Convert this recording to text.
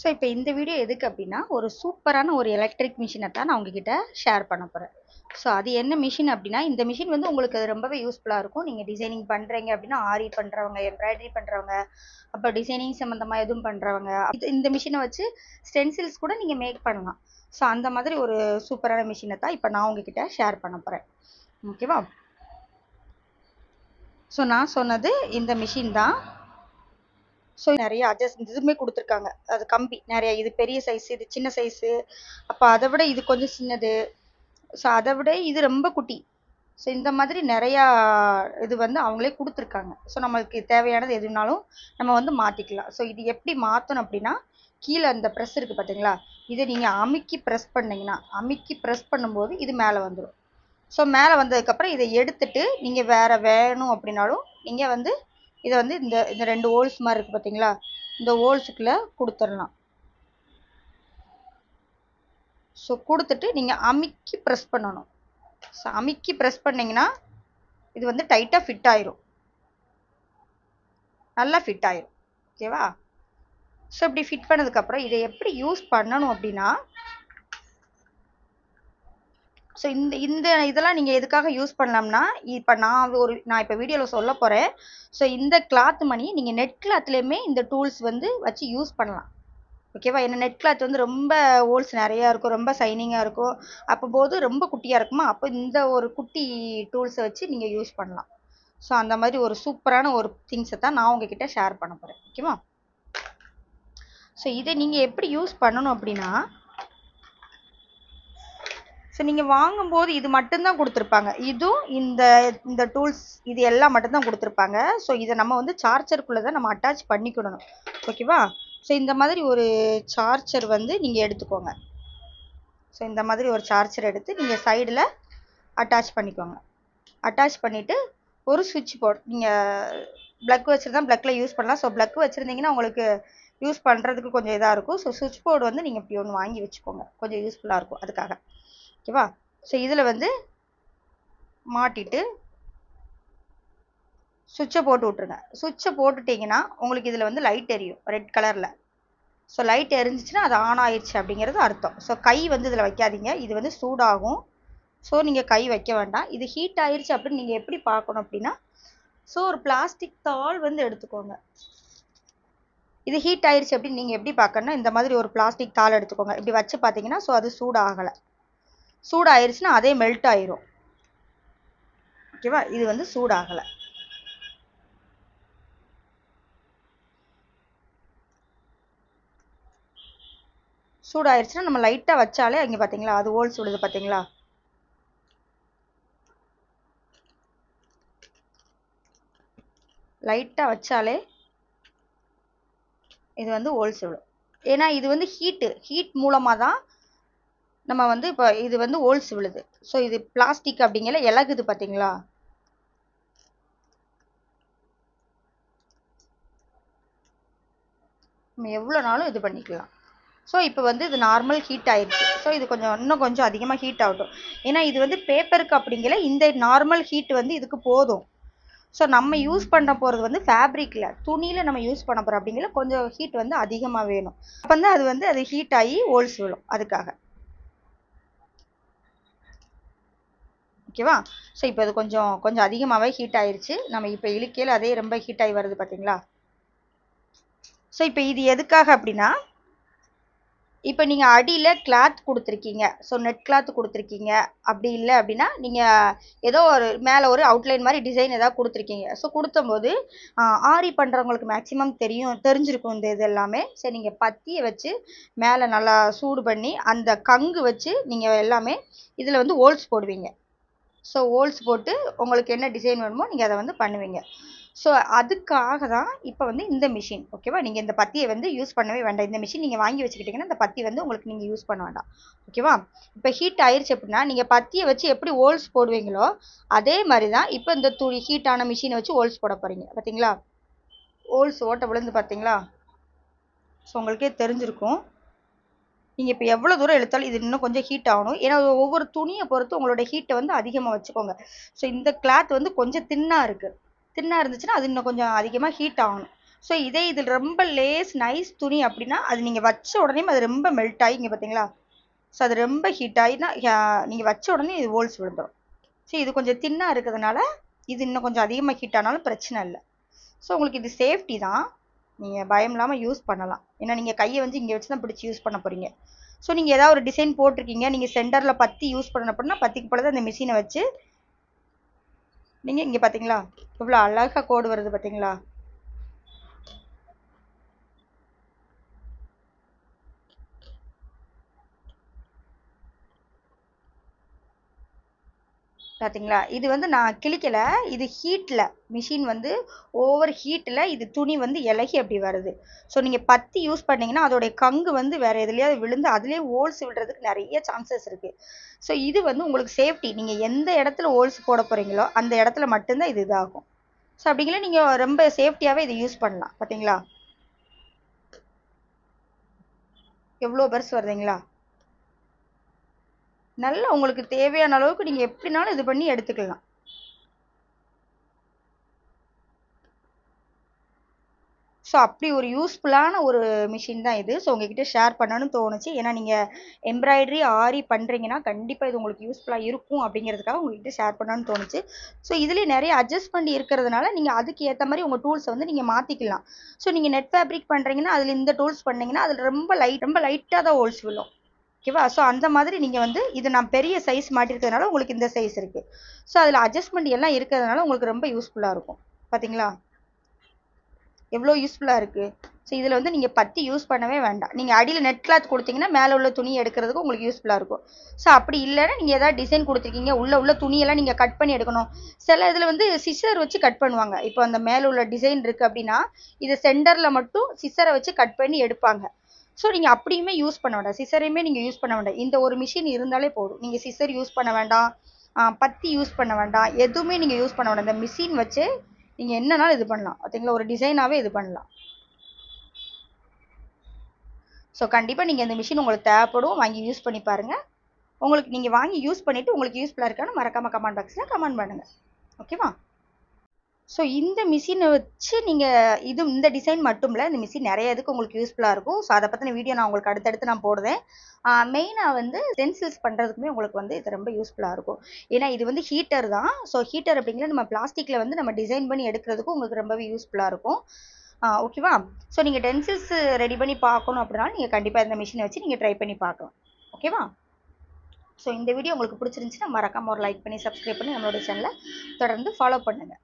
So இப்போ இந்த video எதுக்கு அப்படின்னா ஒரு சூப்பரான ஒரு எலக்ட்ரிக் மிஷினை தான் நான் உங்ககிட்ட ஷேர் பண்ண போகிறேன் ஸோ அது என்ன மிஷின் அப்படின்னா இந்த மிஷின் வந்து உங்களுக்கு அது ரொம்பவே யூஸ்ஃபுல்லாக இருக்கும். நீங்கள் டிசைனிங் பண்ணுறீங்க அப்படின்னா ஆரி பண்ணுறவங்க எம்ப்ராய்டரி பண்ணுறவங்க அப்போ டிசைனிங் சம்மந்தமாக எதுவும் பண்ணுறவங்க இது இந்த மிஷினை வச்சு ஸ்டென்சில்ஸ் கூட நீங்கள் மேக் பண்ணலாம். ஸோ அந்த மாதிரி ஒரு சூப்பரான மிஷினை தான் இப்போ நான் உங்ககிட்ட ஷேர் பண்ண போகிறேன் ஓகேவா ஸோ நான் சொன்னது இந்த மிஷின் தான். ஸோ நிறைய அட்ஜஸ்ட் இதுவுமே கொடுத்துருக்காங்க. அது கம்பி. நிறைய இது பெரிய சைஸ் இது சின்ன சைஸு அப்போ அதை விட இது கொஞ்சம் சின்னது. ஸோ அதை விட இது ரொம்ப குட்டி. ஸோ இந்த மாதிரி நிறையா இது வந்து அவங்களே கொடுத்துருக்காங்க. ஸோ நம்மளுக்கு தேவையானது எதுனாலும் நம்ம வந்து மாற்றிக்கலாம் ஸோ இது எப்படி மாற்றணும் அப்படின்னா கீழே அந்த ப்ரெஸ் இருக்குது பார்த்தீங்களா இதை நீங்கள் அமுக்கி ப்ரெஸ் பண்ணிங்கன்னா அமுக்கி ப்ரெஸ் பண்ணும்போது இது மேலே வந்துடும் ஸோ மேலே வந்ததுக்கப்புறம் இதை எடுத்துட்டு நீங்கள் வேறு வேணும் அப்படின்னாலும் நீங்கள் வந்து இதை வந்து இந்த இந்த ரெண்டு ஹோல்ஸ் மாதிரி இருக்குது பார்த்தீங்களா இந்த ஹோல்ஸுக்குள்ளே கொடுத்துடலாம் ஸோ கொடுத்துட்டு நீங்கள் அமுக்கி ப்ரெஸ் பண்ணணும். ஸோ அமுக்கி ப்ரெஸ் பண்ணிங்கன்னா இது வந்து டைட்டாக ஃபிட் ஆயிரும். நல்லா ஃபிட் ஆயிரும். ஓகேவா ஸோ இப்படி ஃபிட் பண்ணதுக்கப்புறம் இதை எப்படி யூஸ் பண்ணணும் அப்படின்னா ஸோ இந்த இந்த இதெல்லாம் நீங்கள் எதுக்காக யூஸ் பண்ணலாம்னா இப்போ நான் ஒரு நான் இப்போ வீடியோவில் சொல்ல போகிறேன் ஸோ இந்த கிளாத் மணி நீங்கள் நெட் கிளாத்லேயுமே இந்த டூல்ஸ் வந்து வச்சு யூஸ் பண்ணலாம். ஓகேவா ஏன்னா நெட் கிளாத் வந்து ரொம்ப ஹோல்ஸ் நிறையா இருக்கும் ரொம்ப சைனிங்காக இருக்கும். அப்போ போது ரொம்ப குட்டியாக இருக்குமா? அப்போ இந்த ஒரு குட்டி டூல்ஸை வச்சு நீங்கள் யூஸ் பண்ணலாம். ஸோ அந்த மாதிரி ஒரு சூப்பரான ஒரு திங்ஸை தான் நான் உங்ககிட்ட ஷேர் பண்ண போகிறேன் ஓகேவா ஸோ இதை நீங்கள் எப்படி யூஸ் பண்ணணும் அப்படின்னா ஸோ நீங்கள் வாங்கும்போது இது மட்டும்தான் கொடுத்துருப்பாங்க. இதுவும் இந்த இந்த டூல்ஸ் இது எல்லாம் மட்டும்தான் கொடுத்துருப்பாங்க. ஸோ இதை நம்ம வந்து சார்ஜருக்குள்ளே தான் நம்ம அட்டாச் பண்ணிக்கிடணும். ஓகேவா ஸோ இந்த மாதிரி ஒரு சார்ஜர் வந்து நீங்கள் எடுத்துக்கோங்க. ஸோ இந்த மாதிரி ஒரு சார்ஜர் எடுத்து நீங்கள் சைடில் அட்டாச் பண்ணிக்கோங்க. அட்டாச் பண்ணிவிட்டு ஒரு சுவிட்ச் போர்ட் நீங்கள் ப்ளக் வச்சுருந்தா ப்ளக்கில் யூஸ் பண்ணலாம். ஸோ ப்ளக் வச்சுருந்தீங்கன்னா உங்களுக்கு யூஸ் பண்ணுறதுக்கு கொஞ்சம் இதாக இருக்கும். ஸோ சுவிட்ச் போர்டு வந்து நீங்கள் இப்படி ஒன்று வாங்கி வச்சுக்கோங்க. கொஞ்சம் யூஸ்ஃபுல்லாக இருக்கும் அதுக்காக. ஓகேவா? ஸோ இதில் வந்து மாட்டிட்டு சுவிட்சை போட்டு விட்ருங்க சுவிட்சை போட்டுட்டிங்கன்னா உங்களுக்கு இதில் வந்து லைட் எரியும் ரெட் கலரில் ஸோ லைட் எரிஞ்சிச்சுன்னா அது ஆன் ஆயிடுச்சு அப்படிங்கிறது அர்த்தம். ஸோ கை வந்து இதில் வைக்காதீங்க. இது வந்து சூடாகும். ஸோ நீங்கள் கை வைக்க வேண்டாம். இது ஹீட் ஆயிடுச்சு அப்படின்னு நீங்கள் எப்படி பார்க்கணும் அப்படின்னா ஸோ ஒரு பிளாஸ்டிக் தாள் வந்து எடுத்துக்கோங்க. இது ஹீட் ஆயிடுச்சு அப்படின்னு நீங்கள் எப்படி பார்க்கணும்னா இந்த மாதிரி ஒரு பிளாஸ்டிக் தாள் எடுத்துக்கோங்க. இப்படி வச்சு பார்த்தீங்கன்னா ஸோ அது சூடாகலை. சூடாயிருச்சுன்னா அதே மெல்ட் ஆயிரும் ஓகேவா? இது வந்து சூடாகலை. சூடாயிருச்சுன்னா நம்ம லைட்டாக வச்சாலே அங்க பார்த்தீங்களா அது ஓல் சுடுது பார்த்தீங்களா லைட்டாக வச்சாலே இது வந்து ஓல் சூடு. ஏன்னா இது வந்து ஹீட்டு ஹீட் மூலமாக தான் நம்ம வந்து இப்போ இது வந்து ஓல்ஸ் விழுது. ஸோ இது பிளாஸ்டிக் அப்படிங்கிற இலகுது பார்த்தீங்களா நம்ம எவ்வளோ நாளும் இது பண்ணிக்கலாம். ஸோ இப்போ வந்து இது நார்மல் ஹீட் ஆயிடுச்சு ஸோ இது கொஞ்சம் இன்னும் கொஞ்சம் அதிகமாக ஹீட் ஆகட்டும். ஏன்னா இது வந்து பேப்பருக்கு அப்படிங்கிற இந்த நார்மல் ஹீட் வந்து இதுக்கு போதும். ஸோ நம்ம யூஸ் பண்ண போகிறது வந்து ஃபேப்ரிக்கில் துணியில் நம்ம யூஸ் பண்ண போகிறோம் அப்படிங்கிற கொஞ்சம் ஹீட் வந்து அதிகமாக வேணும். அப்போ வந்து அது வந்து அது ஹீட் ஆகி ஓல்ஸ் விழும். அதுக்காக. ஓகேவா ஸோ இப்போ இது கொஞ்சம் கொஞ்சம் அதிகமாகவே ஹீட் ஆயிடுச்சு நம்ம இப்போ இழுக்கையில் அதே ரொம்ப ஹீட் ஆகி வருது பார்த்தீங்களா ஸோ இப்போ இது எதுக்காக அப்படின்னா இப்போ நீங்கள் அடியில் கிளாத் கொடுத்துருக்கீங்க. ஸோ நெட் கிளாத் கொடுத்துருக்கீங்க. அப்படி இல்லை அப்படின்னா நீங்கள் ஏதோ ஒரு மேலே ஒரு அவுட்லைன் மாதிரி டிசைன் ஏதாவது கொடுத்துருக்கீங்க. ஸோ கொடுத்தம்போது ஆரி பண்ணுறவங்களுக்கு மேக்ஸிமம் தெரியும் தெரிஞ்சிருக்கும் இந்த இது எல்லாமே. சரி நீங்கள் பத்தியை வச்சு மேலே நல்லா சூடு பண்ணி அந்த கங்கு வச்சு நீங்கள் எல்லாமே இதில் வந்து ஹோல்ஸ் போடுவீங்க. ஸோ ஹோல்ஸ் போட்டு உங்களுக்கு என்ன டிசைன் வேணுமோ நீங்கள் அதை வந்து பண்ணுவீங்க. ஸோ அதுக்காக தான் இப்போ வந்து இந்த மிஷின் ஓகேவா நீங்கள் இந்த பத்தியை வந்து யூஸ் பண்ணவே வேண்டாம். இந்த மிஷின் நீங்கள் வாங்கி வச்சுக்கிட்டிங்கன்னா இந்த பத்தி வந்து உங்களுக்கு நீங்கள் யூஸ் பண்ண வேண்டாம். ஓகேவா இப்போ ஹீட் ஆயிடுச்சு அப்படின்னா நீங்கள் பத்தியை வச்சு எப்படி ஹோல்ஸ் போடுவீங்களோ அதே மாதிரி தான் இப்போ இந்த துணி ஹீட்டான மிஷினை வச்சு ஹோல்ஸ் போட போகிறீங்க பார்த்தீங்களா ஹோல்ஸ் ஓட்ட விழுந்து பார்த்தீங்களா ஸோ உங்களுக்கே தெரிஞ்சிருக்கும். நீங்கள் இப்போ எவ்வளோ தூரம் இழுத்தாலும் இது இன்னும் கொஞ்சம் ஹீட் ஆகணும். ஏன்னா ஒவ்வொரு துணியை பொறுத்து உங்களோட ஹீட்டை வந்து அதிகமாக வச்சுக்கோங்க. ஸோ இந்த கிளாத் வந்து கொஞ்சம் தின்னாக இருக்குது தின்னாக இருந்துச்சுன்னா அது இன்னும் கொஞ்சம் அதிகமாக ஹீட் ஆகணும். ஸோ இதே இது ரொம்ப லேஸ் நைஸ் துணி அப்படின்னா அது நீங்கள் வச்ச உடனே அது ரொம்ப மெல்ட் ஆகி இங்கே பார்த்தீங்களா ஸோ அது ரொம்ப ஹீட் ஆகினா நீங்கள் வச்ச உடனே இது ஹோல்ஸ் விழுந்துடும் ஸோ இது கொஞ்சம் தின்னாக இருக்கிறதுனால இது இன்னும் கொஞ்சம் அதிகமாக ஹீட் ஆனாலும் பிரச்சனை இல்லை. ஸோ உங்களுக்கு இது சேஃப்டி தான். நீங்கள் பயம் இல்லாமல் யூஸ் பண்ணலாம். ஏன்னா நீங்கள் கையை வந்து இங்கே வச்சு தான் பிடிச்சி யூஸ் பண்ண போகிறீங்க ஸோ நீங்கள் ஏதாவது ஒரு டிசைன் போட்டிருக்கீங்க நீங்கள் சென்டரில் பத்தி யூஸ் பண்ண அப்படின்னா பத்திக்கு போல தான் அந்த மிஷினை வச்சு நீங்கள் இங்கே பார்த்தீங்களா இவ்வளோ அழகாக கோடு வருது பார்த்தீங்களா பார்த்தீங்களா இது வந்து நான் கிளிக்கலை இது ஹீட்டில் மிஷின் வந்து ஓவர் ஹீட்டில் இது துணி வந்து இலகி அப்படி வருது. ஸோ நீங்கள் பத்தி யூஸ் பண்ணீங்கன்னா அதோடைய கங்கு வந்து வேறு எதுலையாவது விழுந்து அதுலேயே ஹோல்ஸ் விடுறதுக்கு நிறைய சான்சஸ் இருக்குது ஸோ இது வந்து உங்களுக்கு சேஃப்டி நீங்கள் எந்த இடத்துல ஹோல்ஸ் போட போகிறீங்களோ அந்த இடத்துல மட்டும்தான் இது இதாகும். ஸோ அப்படிங்கிற நீங்கள் ரொம்ப சேஃப்டியாகவே இதை யூஸ் பண்ணலாம். பார்த்தீங்களா எவ்வளோ பர்ஸ் வருதுங்களா? நல்லா உங்களுக்கு தேவையான அளவுக்கு நீங்கள் எப்படினாலும் இது பண்ணி எடுத்துக்கலாம். ஸோ அப்படி ஒரு யூஸ்ஃபுல்லான ஒரு மிஷின் தான் இது. ஸோ உங்ககிட்ட ஷேர் பண்ணணும்னு தோணுச்சு. ஏன்னா நீங்கள் எம்ப்ராய்டரி ஆரி பண்ணுறீங்கன்னா கண்டிப்பாக இது உங்களுக்கு யூஸ்ஃபுல்லாக இருக்கும் அப்படிங்கிறதுக்காக உங்ககிட்ட ஷேர் பண்ணணும்னு தோணுச்சு. ஸோ இதுலேயே நிறைய அட்ஜஸ்ட்மெண்ட் இருக்கிறதுனால நீங்கள் அதுக்கு ஏற்ற மாதிரி உங்கள் டூல்ஸை வந்து நீங்கள் மாற்றிக்கலாம் ஸோ நீங்கள் நெட் ஃபேப்ரிக் பண்ணுறீங்கன்னா அதில் இந்த டூல்ஸ் பண்ணிங்கன்னா அதில் ரொம்ப லைட் ரொம்ப லைட்டாக தான் ஹோல்ஸ் விழும். ஓகேவா ஸோ அந்த மாதிரி நீங்கள் வந்து இது நான் பெரிய சைஸ் மாட்டிருக்கிறதுனால உங்களுக்கு இந்த சைஸ் இருக்குது ஸோ அதில் அட்ஜஸ்ட்மெண்ட் எல்லாம் இருக்கிறதுனால உங்களுக்கு ரொம்ப யூஸ்ஃபுல்லாக இருக்கும். பார்த்தீங்களா எவ்வளோ யூஸ்ஃபுல்லாக இருக்குது ஸோ இதில் வந்து நீங்கள் பத்தி யூஸ் பண்ணவே வேண்டாம். நீங்கள் அடியில் நெட் கிளாத் கொடுத்தீங்கன்னா மேலே உள்ள துணி எடுக்கிறதுக்கு உங்களுக்கு யூஸ்ஃபுல்லாக இருக்கும். ஸோ அப்படி இல்லைன்னா நீங்கள் ஏதாவது டிசைன் கொடுத்துருக்கீங்க உள்ள உள்ள துணியெல்லாம் நீங்கள் கட் பண்ணி எடுக்கணும். சில இதில் வந்து சிசர் வச்சு கட் பண்ணுவாங்க. இப்போ அந்த மேலே உள்ள டிசைன் இருக்குது அப்படின்னா இதை சென்டரில் மட்டும் சிசரை வச்சு கட் பண்ணி எடுப்பாங்க. ஸோ நீங்கள் அப்படியுமே யூஸ் பண்ண வேண்டாம். சிசரையுமே நீங்கள் யூஸ் பண்ண வேண்டாம். இந்த ஒரு மிஷின் இருந்தாலே போதும். நீங்கள் சிசர் யூஸ் பண்ண வேண்டாம். பத்தி யூஸ் பண்ண வேண்டாம். எதுவுமே நீங்கள் யூஸ் பண்ண வேண்டாம். இந்த மிஷின் வச்சு நீங்கள் என்னன்னாலும் இது பண்ணலாம். பார்த்தீங்களா? ஒரு டிசைனாகவே இது பண்ணலாம். ஸோ கண்டிப்பாக நீங்கள் இந்த மிஷின் உங்களுக்கு தேவைப்படும். வாங்கி யூஸ் பண்ணி பாருங்கள் உங்களுக்கு நீங்கள் வாங்கி யூஸ் பண்ணிவிட்டு உங்களுக்கு யூஸ்ஃபுல்லாக இருக்கான்னு மறக்காமல் கமெண்ட் பாக்ஸில் கமெண்ட் பண்ணுங்கள் ஓகேவா ஸோ இந்த மிஷினை வச்சு நீங்கள் இது இந்த டிசைன் மட்டும் இல்லை இந்த மிஷின் நிறைய இதுக்கு உங்களுக்கு யூஸ்ஃபுல்லாக இருக்கும். ஸோ அதை பற்றின வீடியோ நான் உங்களுக்கு அடுத்தடுத்து நான் போடுவேன் மெயினாக வந்து ஸ்டென்சில்ஸ் பண்ணுறதுக்குமே உங்களுக்கு வந்து இது ரொம்ப யூஸ்ஃபுல்லாக இருக்கும். ஏன்னா இது வந்து ஹீட்டர் தான். ஸோ ஹீட்டர் அப்படிங்கிற நம்ம பிளாஸ்டிக்கில் வந்து நம்ம டிசைன் பண்ணி எடுக்கிறதுக்கும் உங்களுக்கு ரொம்பவே யூஸ்ஃபுல்லாக இருக்கும். ஓகேவா ஸோ நீங்கள் டென்சில்ஸ் ரெடி பண்ணி பார்க்கணும் அப்படின்னாலும் நீங்கள் கண்டிப்பாக இந்த மிஷினை வச்சு நீங்கள் ட்ரை பண்ணி பார்க்கலாம். ஓகேவா ஸோ இந்த வீடியோ உங்களுக்கு பிடிச்சிருந்துச்சுன்னா மறக்காமல் ஒரு லைக் பண்ணி சப்ஸ்கிரைப் பண்ணி நம்மளோட சேனலை தொடர்ந்து ஃபாலோ பண்ணுங்கள்